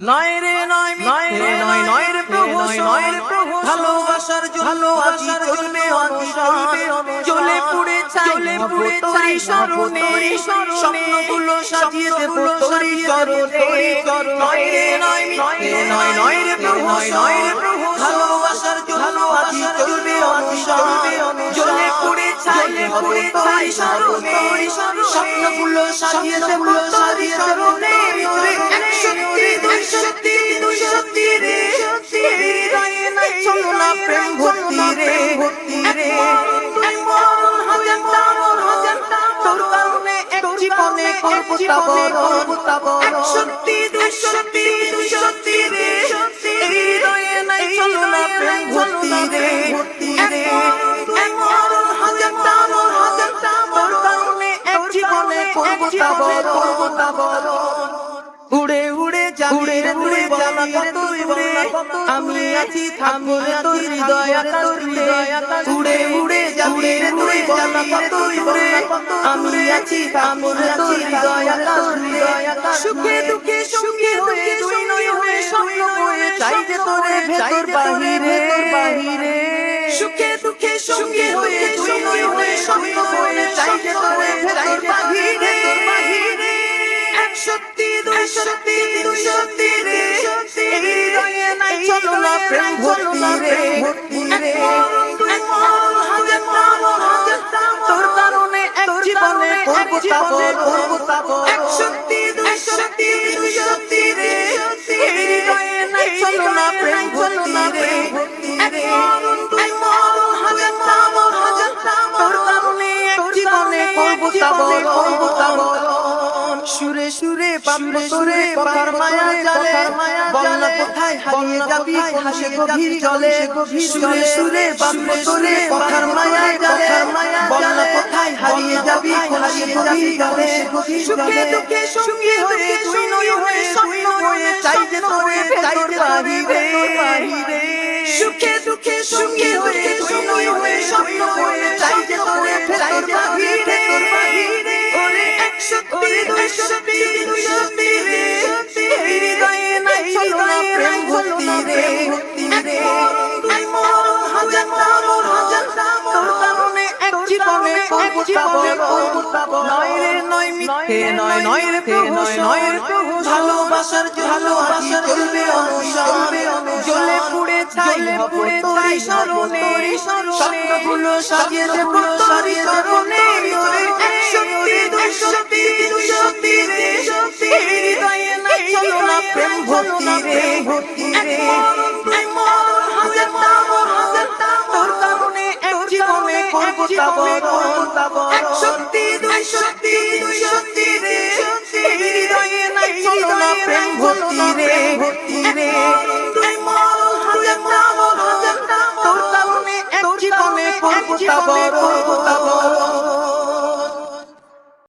নয় রে নয় নয় রে নয় নয় রে প্রভু নয় রে প্রভু ভালোবাসার জন্য আজি চলবে অনশন চলে পুড়ে চলে পুড়ে চাই স্মরণে স্বপ্নগুলো সাজিয়ে দেব তোরি চরণে নয় রে নয় নয় নয় নয় রে প্রভু নয় রে প্রভু ভালোবাসার জন্য আজি চলবে অনশন চলে পুড়ে চলে পুড়ে চাই স্মরণে। স্বপ্নগুলো সাজিয়ে দেব তোরি জীবনে করব তাবর এক সত্যি দুই সত্যি দুই সত্যি রে হৃদয়ে নাই চলো না প্রেম ভক্তি রে রে উড়ে উড়ে উড়ে উড়ে জানা কত আমি আছি থামবো না তোর হৃদয় আকাশ উড়ে। উড়ে। উড়ে উড়ে জানা কত উড়ে। আমি আছি থামবো না তোর হৃদয় আকাশ সুখে দুঃখে সুখে হয়ে তুই নয় হয়ে স্বপ্ন হয়ে চাই যে তোরে ভেতর বাহিরে। বাহিরে। সুখে দুঃখে সুখে হয়ে তুই নয় হয়ে স্বপ্ন সত্যি সত্যি রে হৃদয়ে নাই চলো না প্রেম ভক্তি রে তোর কারণে এক জীবনে করব তাবর করব তাবর এক সত্যি দুই সত্যি দুই সত্যি রে হৃদয়ে নাই চলো না প্রেম ভক্তি রে তোর কারণে এক জীবনে করব তাবর করব তাবর। সুরে সুরে পাপড়ে সুরে কথার মায়া জালে বন্যা কোথায় হারিয়ে যাবি হাসে গভীর জলে। সুরে সুরে পাপড়ে সুরে কথার মায়া জালে বন্যা কোথায় হারিয়ে যাবি হাসে গভীর জলে। সুখে দুঃখে সুখী হয়ে তুই নয় হয়ে স্বপ্ন হয়ে চাই যে তোরে চাই যে বাহিরে বাহিরে সুখে দুঃখে সুখী হয়ে তুই জীবনে জীবনে নয় রে নয় মিথ্যে নয় নয় রে প্রভু নয় প্রভু ভালোবাসার ভালোবাসার চলবে অনুসরণ জ্বলে পুড়ে ছাই পুড়ে চাই স্মরণে স্বপ্নগুলো সাজিয়ে দেব চরণে এক শক্তি দুই শক্তি দুই শক্তি রে। শক্তি হৃদয়ে নাই চলো না প্রেম ভক্তি রে। ভক্তি রে। তাবর এক শক্তি দুই শক্তি দুই শক্তি রে। হৃদয়ে নাই চলো না প্রেম ভক্তি রে। ভক্তি রে। তুই মরণ হাজারটা মরণ হাজারটা তোর কারণে এক জীবনে করব তাবর করব